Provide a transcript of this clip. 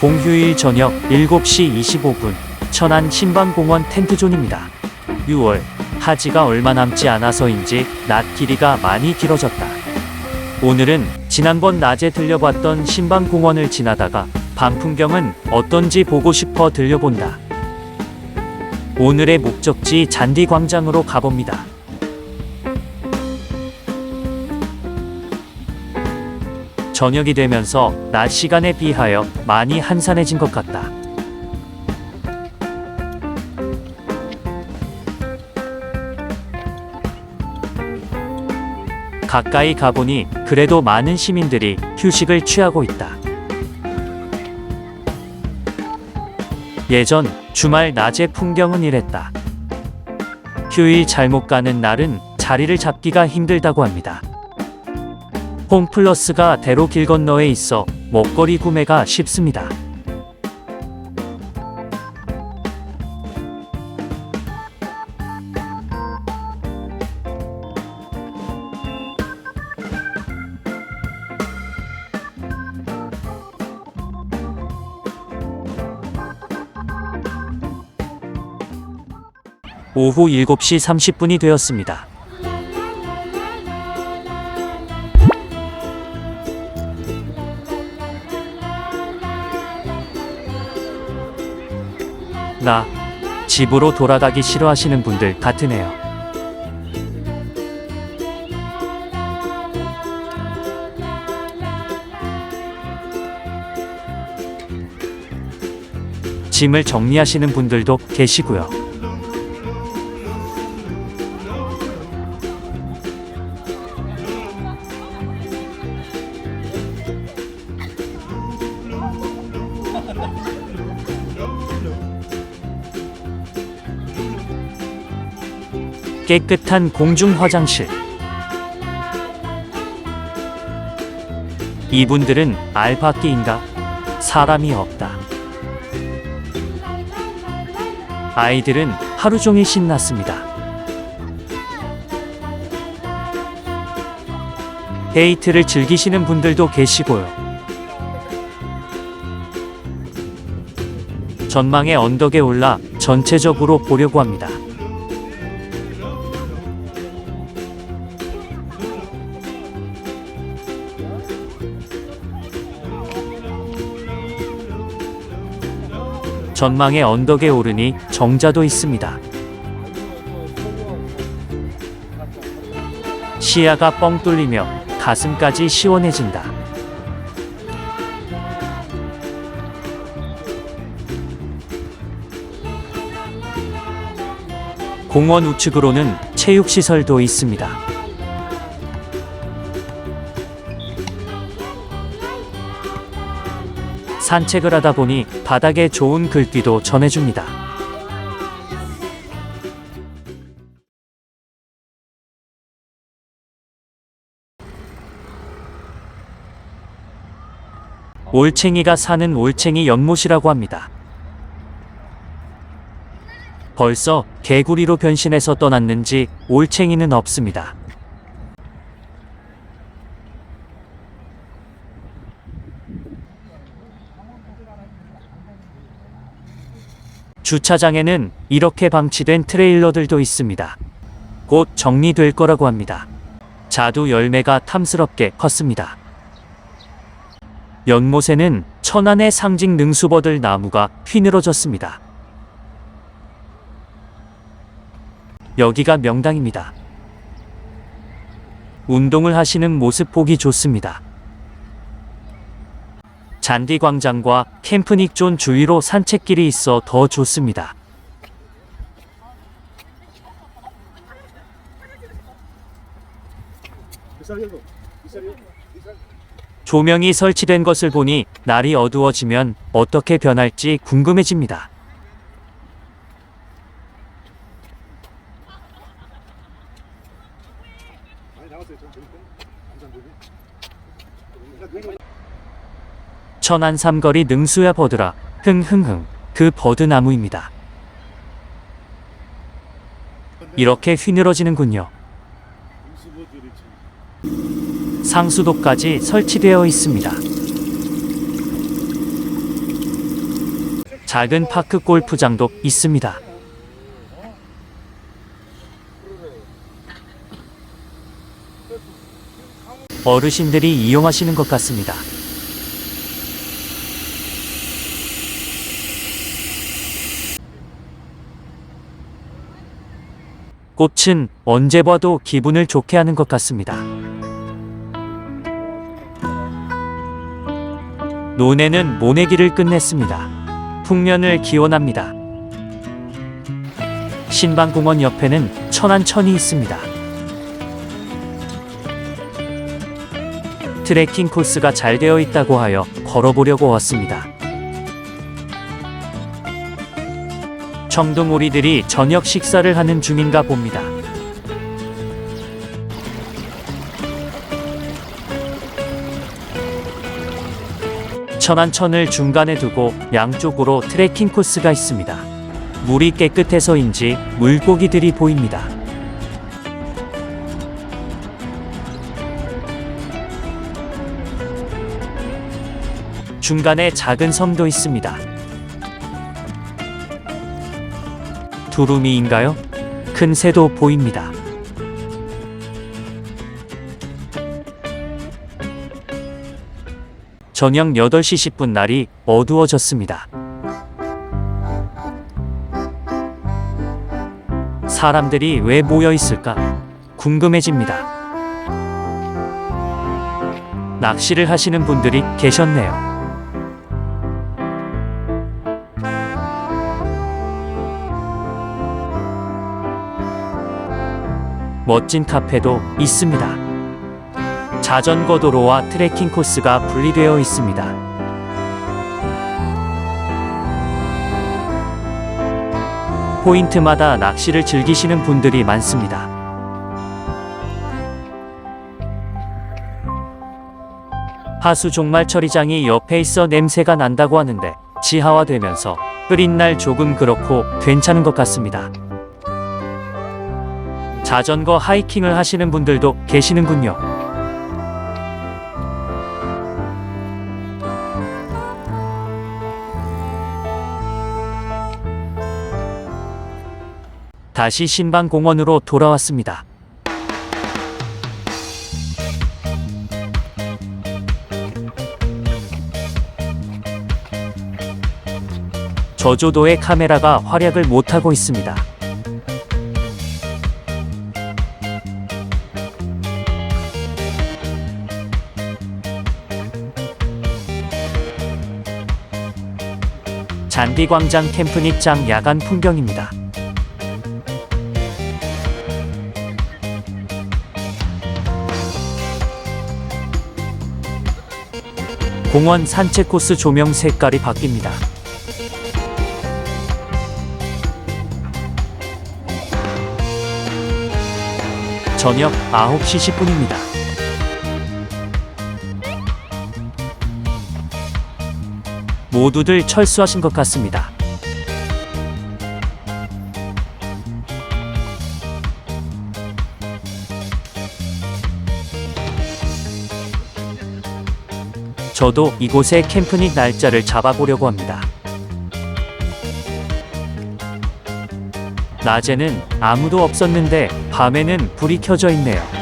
공휴일 저녁 7시 25분 천안 신방공원 텐트존입니다. 6월 하지가 얼마 남지 않아서인지 낮 길이가 많이 길어졌다. 오늘은 지난번 낮에 들려봤던 신방공원을 지나다가 밤 풍경은 어떤지 보고 싶어 들려본다. 오늘의 목적지 잔디광장으로 가봅니다. 저녁이 되면서 낮 시간에 비하여 많이 한산해진 것 같다. 가까이 가보니 그래도 많은 시민들이 휴식을 취하고 있다. 예전 주말 낮의 풍경은 이랬다. 휴일 잘못 가는 날은 자리를 잡기가 힘들다고 합니다. 홈플러스가 대로 길 건너에 있어 먹거리 구매가 쉽습니다. 오후 7시 30분이 되었습니다. 나 집으로 돌아가기 싫어하시는 분들 같으네요. 짐을 정리하시는 분들도 계시고요. 깨끗한 공중 화장실. 이분들은 알바끼인가? 사람이 없다. 아이들은 하루 종일 신났습니다. 데이트를 즐기시는 분들도 계시고요. 전망의 언덕에 올라 전체적으로 보려고 합니다. 전망의 언덕에 오르니 정자도 있습니다. 시야가 뻥 뚫리며 가슴까지 시원해진다. 공원 우측으로는 체육시설도 있습니다. 산책을 하다 보니 바닥에 좋은 글귀도 전해줍니다. 올챙이가 사는 올챙이 연못이라고 합니다. 벌써 개구리로 변신해서 떠났는지 올챙이는 없습니다. 주차장에는 이렇게 방치된 트레일러들도 있습니다. 곧 정리될 거라고 합니다. 자두 열매가 탐스럽게 컸습니다. 연못에는 천안의 상징 능수버들 나무가 휘늘어졌습니다. 여기가 명당입니다. 운동을 하시는 모습 보기 좋습니다. 잔디 광장과 캠프닉 존 주위로 산책길이 있어 더 좋습니다. 조명이 설치된 것을 보니 날이 어두워지면 어떻게 변할지 궁금해집니다. 천안 삼거리 능수야 버드라 흥흥흥 그 버드나무입니다. 이렇게 휘늘어지는군요. 상수도까지 설치되어 있습니다. 작은 파크 골프장도 있습니다. 어르신들이 이용하시는 것 같습니다. 꽃은 언제 봐도 기분을 좋게 하는 것 같습니다. 논에는 모내기를 끝냈습니다. 풍년을 기원합니다. 신방공원 옆에는 천안천이 있습니다. 트레킹 코스가 잘 되어 있다고 하여 걸어보려고 왔습니다. 청둥오리들이 저녁 식사를 하는 중인가 봅니다. 천안천을 중간에 두고 양쪽으로 트레킹 코스가 있습니다. 물이 깨끗해서인지 물고기들이 보입니다. 중간에 작은 섬도 있습니다. 두루미인가요? 큰 새도 보입니다. 저녁 8시 10분 날이 어두워졌습니다. 사람들이 왜 모여 있을까? 궁금해집니다. 낚시를 하시는 분들이 계셨네요. 멋진 카페도 있습니다. 자전거 도로와 트레킹 코스가 분리되어 있습니다. 포인트마다 낚시를 즐기시는 분들이 많습니다. 하수 종말 처리장이 옆에 있어 냄새가 난다고 하는데 지하화되면서 끓인 날 조금 그렇고 괜찮은 것 같습니다. 자전거 하이킹을 하시는 분들도 계시는군요. 다시 신방공원으로 돌아왔습니다. 저조도의 카메라가 활약을 못하고 있습니다. 잔디광장 캠프닉장 야간 풍경입니다. 공원 산책 코스 조명 색깔이 바뀝니다. 저녁 9시 10분입니다. 모두들 철수하신 것 같습니다. 저도 이곳에 캠프닉 날짜를 잡아보려고 합니다. 낮에는 아무도 없었는데 밤에는 불이 켜져 있네요.